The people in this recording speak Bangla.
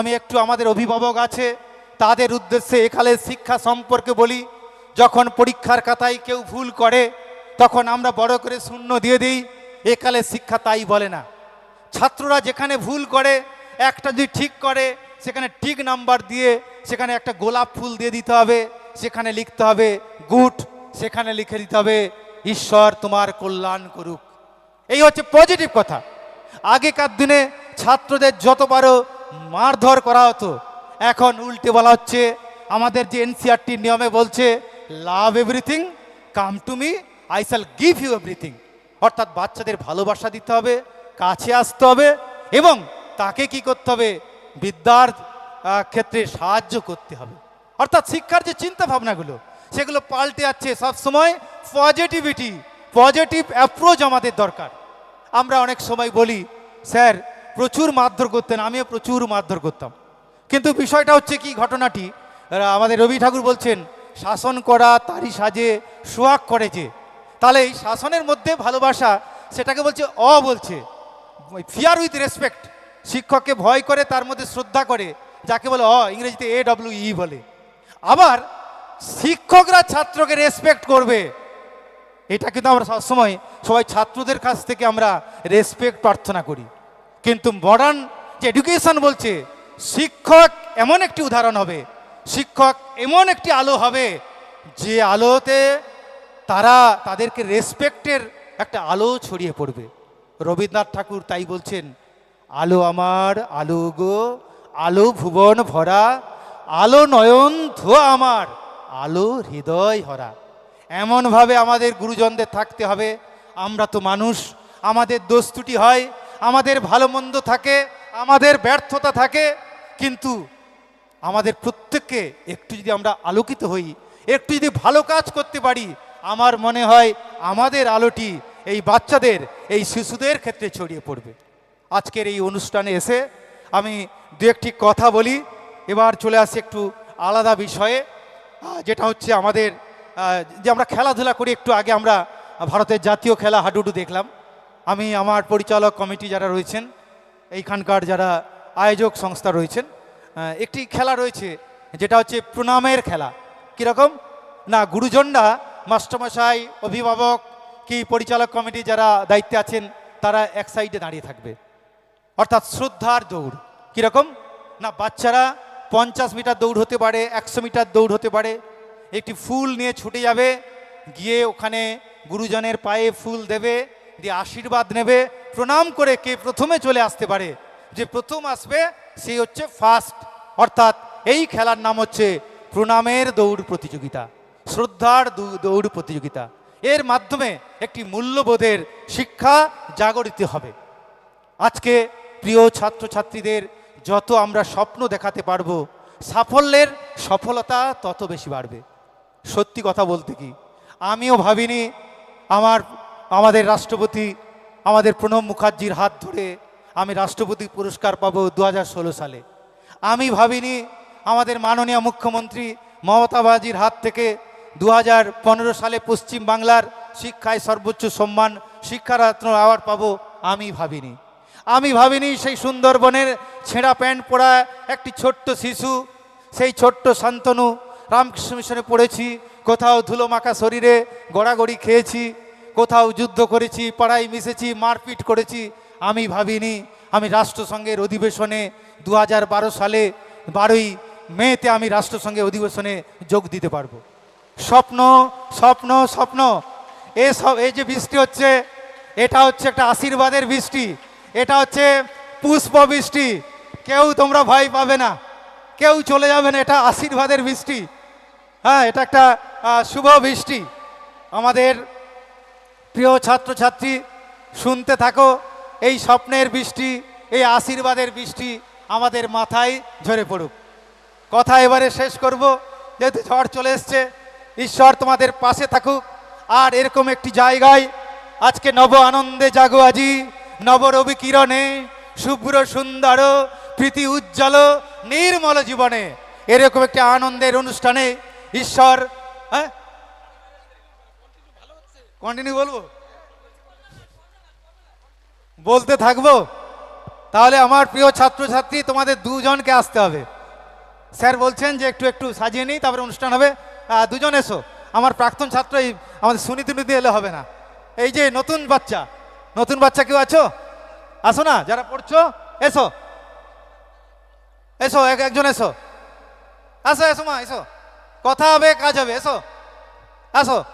আমি একটু আমাদের অভিভাবক আছে, তাদের উদ্দেশ্যে এখানে শিক্ষা সম্পর্কে বলি। যখন পরীক্ষার খাতায় কেউ ভুল করে, তখন আমরা বড় করে শূন্য দিয়ে দিই, একালে শিক্ষা তাই বলে না। ছাত্ররা যেখানে ভুল করে, একটা যদি ঠিক করে, সেখানে ঠিক নাম্বার দিয়ে, সেখানে একটা গোলাপ ফুল দিয়ে দিতে হবে, সেখানে লিখতে হবে, গুড সেখানে লিখে দিতে হবে, ঈশ্বর তোমার কল্যাণ করুক। এই হচ্ছে পজিটিভ কথা। আগেকার দিনে ছাত্রদের যতবারও মারধর করা হতো। এখন উল্টে বলা হচ্ছে, আমাদের যে এনসিআরটি নিয়মে বলছে love everything come to me I shall give you everything অর্থাৎ বাচ্চাদের ভালোবাসা দিতে হবে, কাছে আসতে হবে, এবং তাকে কি করতে হবে? বিদ্যার ক্ষেত্রে সাহায্য করতে হবে। অর্থাৎ শিক্ষার যে চিন্তা ভাবনাগুলো সেগুলো পাল্টে যাচ্ছে সবসময় পজিটিভিটি পজিটিভ অ্যাপ্রোচ আমাদের দরকার। আমরা অনেক সময় বলি, স্যার প্রচুর মারধর করতেন, আমিও প্রচুর মারধর করতাম। কিন্তু বিষয়টা হচ্ছে কি ঘটনাটি? আমাদের রবি ঠাকুর বলছেন, শাসন করা তারই সাজে সোয়াগ করেছে তাহলে এই শাসনের মধ্যে ভালোবাসা, সেটাকে বলছে অ বলছে। ফিয়ার উইথ রেসপেক্ট শিক্ষককে ভয় করে, তার মধ্যে শ্রদ্ধা করে, যাকে বলে অ, ইংরেজিতে এ ডব্লিউ ই বলে। আবার শিক্ষকরা ছাত্রকে রেসপেক্ট করবে। এটা কিন্তু আমরা সবসময় সবাই ছাত্রদের কাছ থেকে আমরা রেসপেক্ট প্রার্থনা করি। কিন্তু মডার্ন যে এডুকেশন বলছে, শিক্ষক এমন একটি উদাহরণ হবে, শিক্ষক এমন একটি আলো হবে, যে আলোতে তারা তাদেরকে রেসপেক্টের একটা আলো ছড়িয়ে পড়বে। রবীন্দ্রনাথ ঠাকুর তাই বলছেন, আলো আমার, আলো গো, আলো ভুবন ভরা, আলো নয়ন ধোয়া আমার, আলো হৃদয় হরা। এমনভাবে আমাদের গুরুজনদের থাকতে হবে। আমরা তো মানুষ, আমাদের দোষ ত্রুটি হয় আমাদের ভালো মন্দ থাকে, আমাদের ব্যর্থতা থাকে, কিন্তু আমাদের প্রত্যেককে একটু যদি আমরা আলোকিত হই, একটু যদি ভালো কাজ করতে পারি, আমার মনে হয় আমাদের আলোটি এই বাচ্চাদের, এই শিশুদের ক্ষেত্রে ছড়িয়ে পড়বে। আজকের এই অনুষ্ঠানে এসে আমি দু একটি কথা বলি, এবার চলে আসি একটু আলাদা বিষয়ে যেটা হচ্ছে আমাদের যে আমরা খেলাধুলা করি, একটু আগে আমরা ভারতের জাতীয় খেলা হাডুডু দেখলাম। আমি আমার পরিচালক কমিটি যারা রয়েছেন, এইখানকার যারা আয়োজক সংস্থা রয়েছেন একটি খেলা রয়েছে, যেটা হচ্ছে প্রণামের খেলা। কীরকম? না, গুরুজনরা, মাস্টারমশাই, অভিভাবক কি পরিচালক কমিটি যারা দায়িত্বে আছেন, তারা এক সাইডে দাঁড়িয়ে থাকবে। অর্থাৎ শ্রদ্ধার দৌড়। কীরকম? না, বাচ্চারা পঞ্চাশ মিটার দৌড় হতে পারে, একশো মিটার দৌড় হতে পারে। একটি ফুল নিয়ে ছুটে যাবে, গিয়ে ওখানে গুরুজনের পায়ে ফুল দেবে দিয়ে আশীর্বাদ নেবে, প্রণাম করে কে প্রথমে চলে আসতে পারে, যে প্রথম আসবে সেই হচ্ছে ফার্স্ট অর্থাৎ এই খেলার নাম হচ্ছে প্রণামের দৌড় প্রতিযোগিতা, শ্রদ্ধার দৌড় প্রতিযোগিতা। এর মাধ্যমে একটি মূল্যবোধের শিক্ষা জাগরিত হবে। আজকে প্রিয় ছাত্রছাত্রীদের যত আমরা স্বপ্ন দেখাতে পারব, সাফল্যের সফলতা তত বেশি বাড়বে। সত্যি কথা বলতে কি, আমিও ভাবিনি, আমার আমাদের রাষ্ট্রপতি, আমাদের প্রণব মুখার্জির হাত ধরে আমি রাষ্ট্রপতি পুরস্কার পাবো দু সালে। আমি ভাবিনি আমাদের মাননীয় মুখ্যমন্ত্রী মমতা বাজির হাত থেকে দু হাজার পনেরো সালে পশ্চিম বাংলার শিক্ষায় সর্বোচ্চ সম্মান, শিক্ষারত্ন অ্যাওয়ার্ড পাবো আমি ভাবিনি। আমি ভাবিনি সেই সুন্দরবনের ছেঁড়া প্যান্ট পরা একটি ছোট্ট শিশু, সেই ছোট্ট শান্তনু, রামকৃষ্ণ মিশনে পড়েছি, কোথাও ধুলো মাখা শরীরে গড়াগড়ি খেয়েছি কোথাও যুদ্ধ করেছি, পাড়ায় মিশেছি, মারপিট করেছি, আমি ভাবিনি। আমি রাষ্ট্রসংঘের অধিবেশনে দু হাজার বারো সালে বারোই মেতে আমি রাষ্ট্রসংঘের অধিবেশনে যোগ দিতে পারব। স্বপ্ন স্বপ্ন স্বপ্ন। এসব এই যে বৃষ্টি হচ্ছে, এটা হচ্ছে একটা আশীর্বাদের বৃষ্টি। এটা হচ্ছে পুষ্প বৃষ্টি। কেউ তোমরা ভয় পাবে না। কেউ চলে যাবে না, এটা আশীর্বাদের বৃষ্টি। হ্যাঁ এটা একটা শুভ বৃষ্টি। আমাদের প্রিয় ছাত্রছাত্রী, শুনতে থাকো, এই স্বপ্নের বৃষ্টি, এই আশীর্বাদের বৃষ্টি আমাদের মাথায় ঝরে পড়ুক। কথা এবারে শেষ করব, যেহেতু ঝড় চলে এসছে, ঈশ্বর তোমাদের পাশে থাকুক। আর এরকম একটি জায়গায় আজকে নব আনন্দে জাগো আজি, নব রবি কিরণে, শুভ্র সুন্দর, প্রীতি উজ্জ্বল, নির্মল জীবনে। এরকম একটি আনন্দের অনুষ্ঠানে ঈশ্বর হ্যাঁ কন্টিনিউ বলব? বলতে থাকব? তাহলে আমার প্রিয় ছাত্রছাত্রী, তোমাদের দুজনকে আসতে হবে। স্যার বলছেন যে একটু একটু সাজিয়ে নিই, তারপরে অনুষ্ঠান হবে। দুজন এসো। আমার প্রাক্তন ছাত্র এই আমাদের সুনীতি নুতি এলে হবে না। এই যে নতুন বাচ্চা নতুন বাচ্চা কেউ আছো? আসো না, যারা পড়ছো, এসো। এসো, এক একজন এসো। আসো, এসো মা, এসো। কথা হবে, কাজ হবে, এসো। আসো।